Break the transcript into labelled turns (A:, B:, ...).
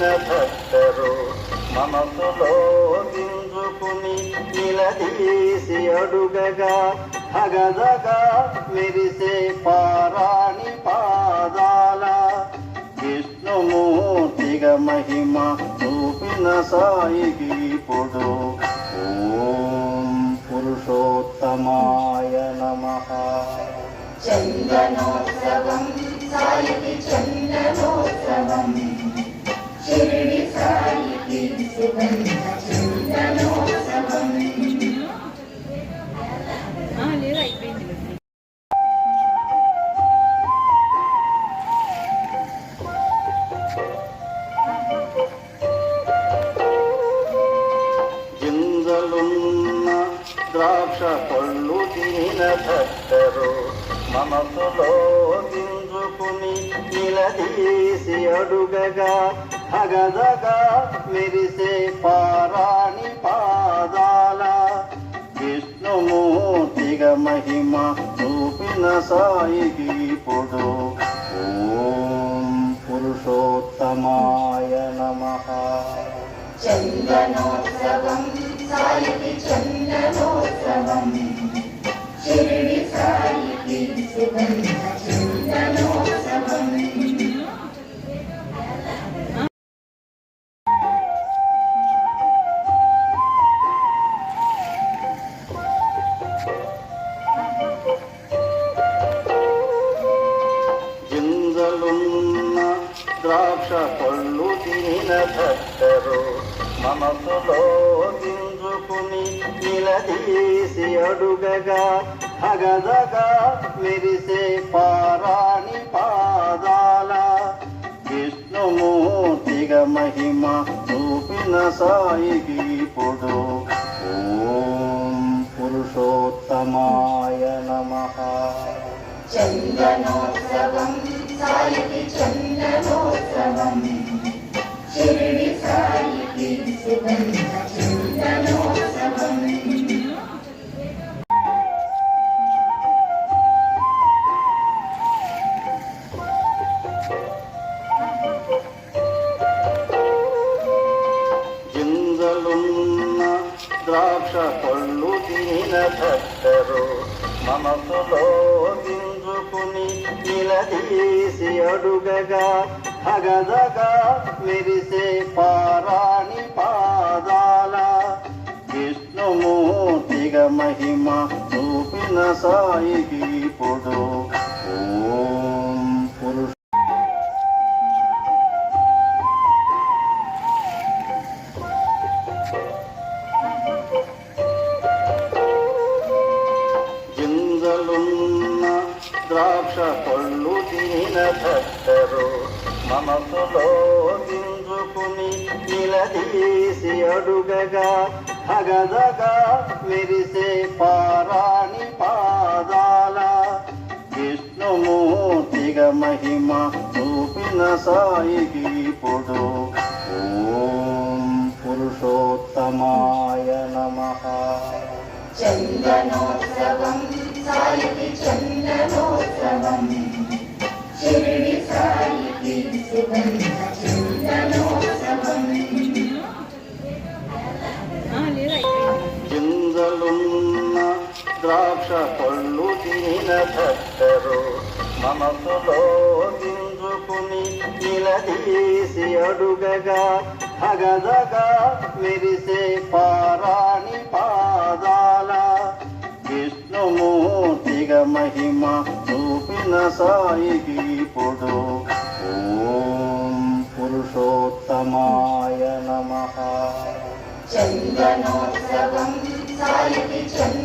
A: పళ్ళు భక్తరు మనసులో దించుకుని నిలదీసి అడుగగా అగదగా మెరిసే పారాణి పాదాల. విష్ణుమూర్తిగా మహిమ చూపిన సాయికి ఇప్పుడు ఓం పురుషోత్తమాయ నమ.
B: చందనోత్సవం సాయికి చందనోత్సవం.
A: ద్రాక్ష పళ్ళు తినిన భక్తరు మనసులో దించుకుని నిలదీసి అడుగగా అగదగా మెరిసే పారాణి పాదాల. విష్ణుమూర్తిగా మహిమ చూపిన సాయికి ఇప్పుడు ఓం పురుషోత్తమాయ
B: చందనోత్సవం సాయికి చందనోత్సవం.
A: ద్రాక్ష పళ్ళు తినిన భక్తరు మనసులో దించుకుని నిలదీసి అడుగగా హగదగా మెరిసే పారాణి పాదాల. విష్ణుమూర్తిగా మహిమ చూపిన సాయికి ఇప్పుడు ఓం పురుషోత్తమాయ నమ.
B: చందనోత్సవం. సాయికి చందనోత్సవం షిరిడి సాయికి సుగంధ చందనోత్సవం
A: గింజలున్న ద్రాక్ష పళ్ళు తిన భక్తరు మనసులో దించుకుని నిలదీసి అడుగగా అగదగా మెరిసే పారాణి పాదాల. విష్ణుమూర్తిగా మహిమ చూపిన సాయికి పొడు ఓ ద్రాక్ష పళ్ళు తినిన భక్తరు మనసులో దించుకుని నిలదీసి అడుగగా అగదగా మెరిసే పారాణి పాదాల. విష్ణుమూర్తిగా మహిమ చూపిన సాయికి ఇప్పుడు ఓం పురుషోత్తమాయ నమ.
B: చందనోత్సవం సాయికి చందనోత్సవం. షిరిడి సాయికి సుగంధ చందనోత్సవం.
C: ఆ,
A: గింజలున్న ద్రాక్ష పళ్ళు తిన భక్తరు మనసులో దించుకుని నిలదీసి అడుగగా హగదగా మెరిసే పా మహిమ చూపిన సాయికి పొడు. ఓం పురుషోత్తమాయ నమ.
B: చందనోత్సవం సాయికి చంద